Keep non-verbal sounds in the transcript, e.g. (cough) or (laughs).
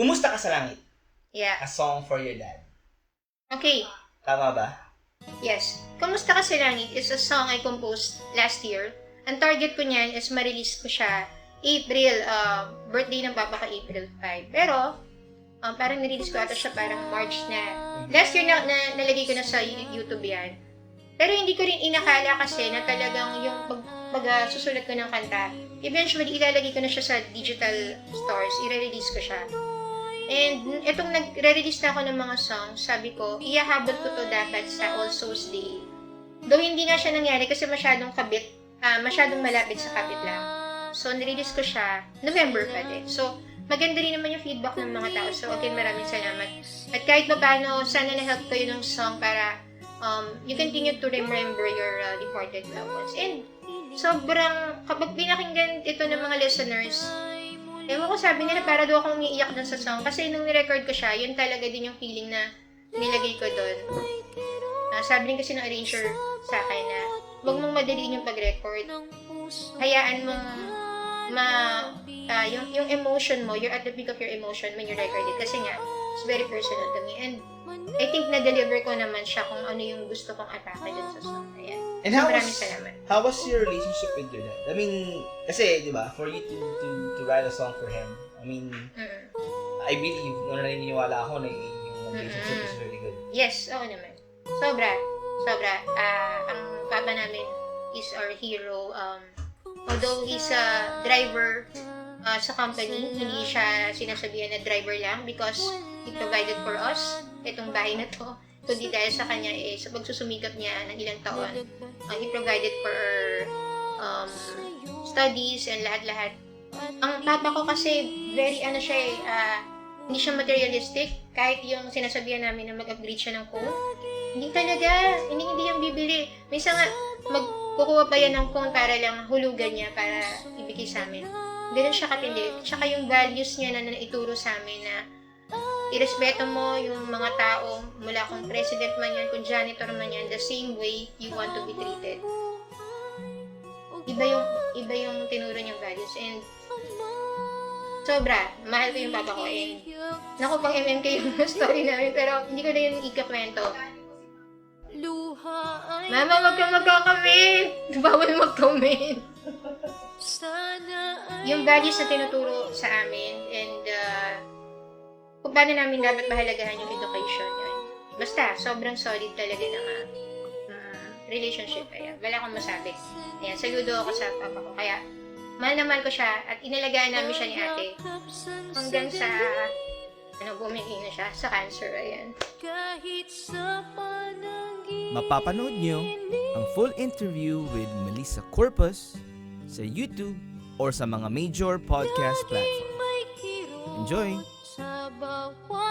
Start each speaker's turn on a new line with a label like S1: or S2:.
S1: Kumusta ka sa langit?
S2: Yeah.
S1: A song for your dad.
S2: Okay.
S1: Tama ba?
S2: Yes. Kamusta ka sa langit is a song I composed last year. Ang target ko niyan is ma-release ko siya April, uh, birthday ng papa ko April 5. Pero, um, parang nirelease ko ata siya parang March na. Last year na, na nalagay ko na sa YouTube yan. Pero hindi ko rin inakala kasi na talagang yung pag, pag ah, susulat ko ng kanta, eventually ilalagay ko na siya sa digital stores, i-release ko siya. And itong nagre-release na ako ng mga songs, sabi ko, iyahabol ko to dapat sa All Souls Day. Though hindi nga siya nangyari kasi masyadong kabit, ah, masyadong malapit sa kabit lang. So, nirelease ko siya, November pa din. So, maganda rin naman yung feedback ng mga tao. So, again, maraming salamat. At kahit pa paano, sana na-help kayo ng song para um, you continue to remember your uh, departed loved ones. And sobrang, kapag pinakinggan ito ng mga listeners, ewan ko sabi nila para daw akong umiiyak dun sa song. Kasi nung ni-record ko siya, yun talaga din yung feeling na nilagay ko dun. Ah, sabi rin kasi ng arranger sa akin na huwag mong madaliin yung pag-record. Hayaan mong ma ah, yung yung emotion mo, you're at the peak of your emotion when you record it kasi nga it's very personal to me and I think na-deliver ko naman siya kung ano yung gusto kong atake dun sa song na yan.
S1: And how
S2: Maraming
S1: was,
S2: salamat.
S1: how was your relationship with your dad? I mean, kasi, di ba, for you to, to, to write a song for him, I mean,
S2: Mm.
S1: I believe, nung naniniwala ako na yung relationship is very good.
S2: Yes, oo naman. Sobra. Sobra. Ah, ang papa namin is our hero. Um, although he's a driver ah, sa company, hindi siya sinasabihan na driver lang because he provided for us itong bahay na to. Kundi dahil sa kanya eh, sa pagsusumikap niya ng ilang taon, ah, he provided for um, studies and lahat-lahat. Ang papa ko kasi very ano siya eh, ah, hindi siya materialistic. Kahit yung sinasabihan namin na mag-upgrade siya ng phone, hindi talaga, hindi hindi yan bibili. Minsan nga, magkukuha pa yan ng phone para lang hulugan niya para ibigay sa amin. Ganun siya katindi. Tsaka yung values niya na naituro sa amin na irespeto mo yung mga tao mula kung president man yan, kung janitor man yan, the same way you want to be treated. Iba yung, iba yung tinuro niyang values and sobra, mahal ko yung papa ko and naku pang MMK yung (laughs) story namin pero hindi ko na yun ikakwento. Mama, wag kang magkakamit! (laughs) Bawal mag-comment! yung values na tinuturo sa amin kung paano namin dapat mahalagahan yung education yun. Basta, sobrang solid talaga ng uh, relationship. Kaya, wala akong masabi. Ayan, saludo ako sa papa ko. Kaya, mahal na mahal ko siya at inalagaan namin siya ni ate hanggang sa ano, bumigay na siya sa cancer. Ayan.
S3: Mapapanood nyo ang full interview with Melissa Corpus sa YouTube or sa mga major podcast platform. Enjoy!
S4: Sa bawat